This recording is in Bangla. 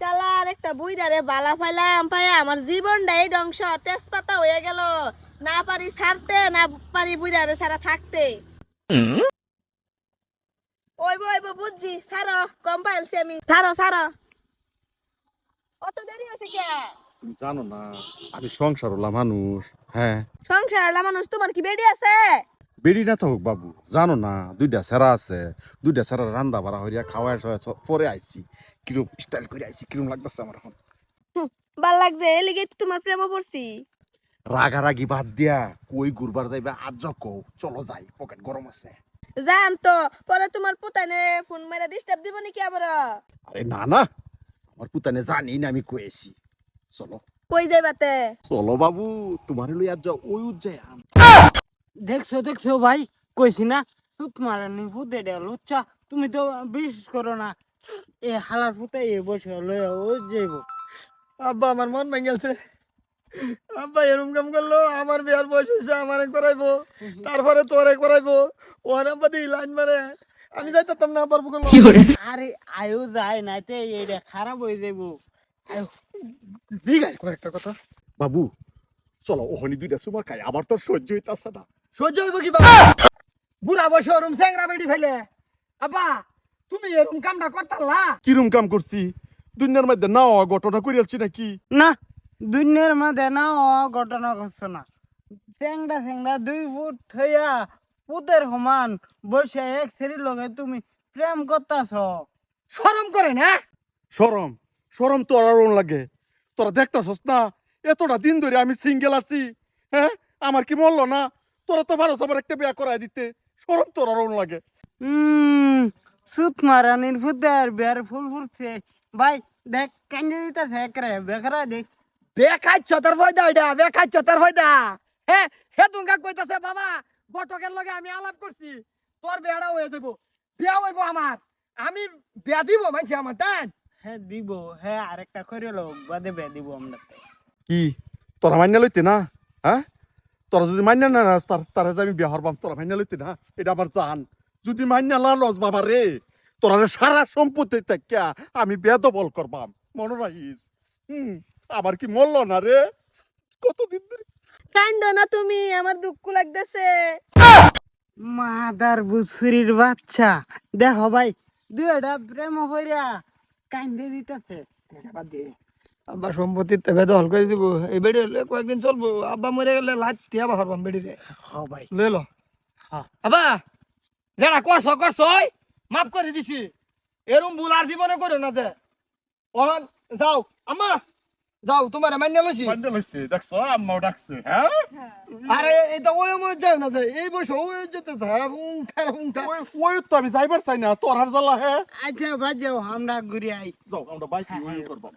চালার একটা বুইডারে বালা ফাইলাম পায়। আমার জীবনটাই ধ্বংস তেজপাতা হয়ে গেল। না পারি ছাড়তে না পারি বুইডারে ছাড়া থাকতে। ওইব ওইব বুঝছি। ছাড়ো কম পাইলছি আমি। ছাড়ো ছাড়ো। অত দেরি হয়েছে কে? জানো না আমি সংসার হলাম মানুষ হ্যাঁ। সংসার হলা মানুষ তোমার কি বেডি আছে? বেরি না থাকুক বাবু জানো না দুইটা সেরা আছে। দুইটা সেরা রান্দা বাড়া হইয়া খাওয়াই পরে আইছি। কিরম স্টাইল করে আইছি কিরম লাগতেছে আমার এখন? ভালো লাগছে এলিগে তো তোমার প্রেমে পড়ছি। রাগারাগি বাদ দিয়া কই ঘুরবার যাইবে আজ কও চলো যাই পকেট গরম আছে। যাম তো পরে তোমার পুতানে ফোন মেরে ডিস্টার্ব দিব নাকি আবার আরে না না আমার পুতানে জানি না আমি কয়েছি চলো। কই যাইবাতে চলো বাবু তোমার লই আজ ওই উজ্জয় দেখছ দেখছ ভাই কইছি না চুপ মারানি ফুটে দেয় লুচ্চা তুমি তো বিশ্বাস করো না। এ হালার ফুটে এ বসে লয়ে ও যাইব। আব্বা আমার মন ভেঙে গেছে আব্বা এরম কাম করল আমার বিয়ার বয়স হয়েছে আমারে করাইবো তারপরে তোরে করাইবো ওর আব্বা লাইন মারে। আমি যাইতাম না পারব করল আরে আয়ু যায় না তে এটা খারাপ হয়ে যাইব। আছে কয়েকটা কথা। বাবু চলো ওখানে দুইটা সুমার খাই আবার তো সহ্য হইতাছে না। সহ্য হইব কি বাবা? বুড়া বয়স ওরম স্যাংরা বেটি ফেলে। আব্বা তুমি এরম কামটা করতালা? কিরম কাম করছি? দুনিয়ার মধ্যে না নাও ঘটনা করিয়াছি নাকি? না দুনিয়ার মধ্যে না ও ঘটনা করছ না। স্যাংডা স্যাংডা দুই ফুট হইয়া পুতের সমান বসে এক ছেড়ির লগে তুমি প্রেম করতাছ। শরম করে না? সরম সরম তোর আর লাগে। তোরা দেখতাছস না এতটা দিন ধরে আমি সিঙ্গেল আছি। হ্যাঁ? আমার কি মরলো না? তোরা তো ভারত আমার একটা বিয়া করাই দিতে। সরম তোর আর লাগে। হুম সুত মারানির ফুতের বের ফুল ফুটছে। ভাই দেখ কান্দে দিতেছে একরে বেকরা দেখ। বেখাইছ তোর ফয়দা ওইটা বেখাইছ তোর ফয়দা হ্যাঁ হে তুঙ্গা কইতাছে বাবা বটকের লগে আমি আলাপ করছি। তোর বেড়া হয়ে যাব বিয়া হইব আমার। আমি বিয়া দিব মানছি আমার তাই হ্যাঁ দিব হ্যাঁ আরেকটা করে লোক বাদে বে দিব আমরা। কি? তোরা মান্য লইতে না? হ্যাঁ? তোরা যদি মান্য না তার তারা যে আমি বিয়া হরবাম তোরা মান্য লইতে না? এটা আমার জান যদি মান্য না লস বাবা রে তোরা সারা সম্পত্তি থেকে আমি বেদবল করবাম। মনে রাখিস? হুম আবার কি মরল না রে? কতদিন ধরে? কান্দ না তুমি আমার দুঃখ লাগতেছে। মাদার বুসুরির বাচ্চা। দেখো ভাই দুইটা প্রেম হইরা কান্দে দিতেছে। আব্বা সম্পত্তির তেবে দখল করে দিব। এই বেড়ি হলে কয়েকদিন চলবো। আব্বা মরে গেলে লাইট দিয়া বাহার পাম বেড়ি রে হ ভাই। লই লো। হ্যাঁ। যারা করছ করছ মাফ করে দিছি। এরম ভুল আর জীবনে করো না যে অন যাও। আম্মা যাও তোমার মান্য লইছি মান্য লইছে দেখছ আম্মাও ডাকছে হ্যাঁ। আরে এটা ওই মই যায় না যে এই বয়স ওই যেতে থাকে উংঠার উংঠা ওই ওই তো আমি যাইবার চাই না তোর আর জ্বালা হ্যাঁ আচ্ছা বাজাও আমরা ঘুরে আই। যাও আমরা বাইক ওই করবাম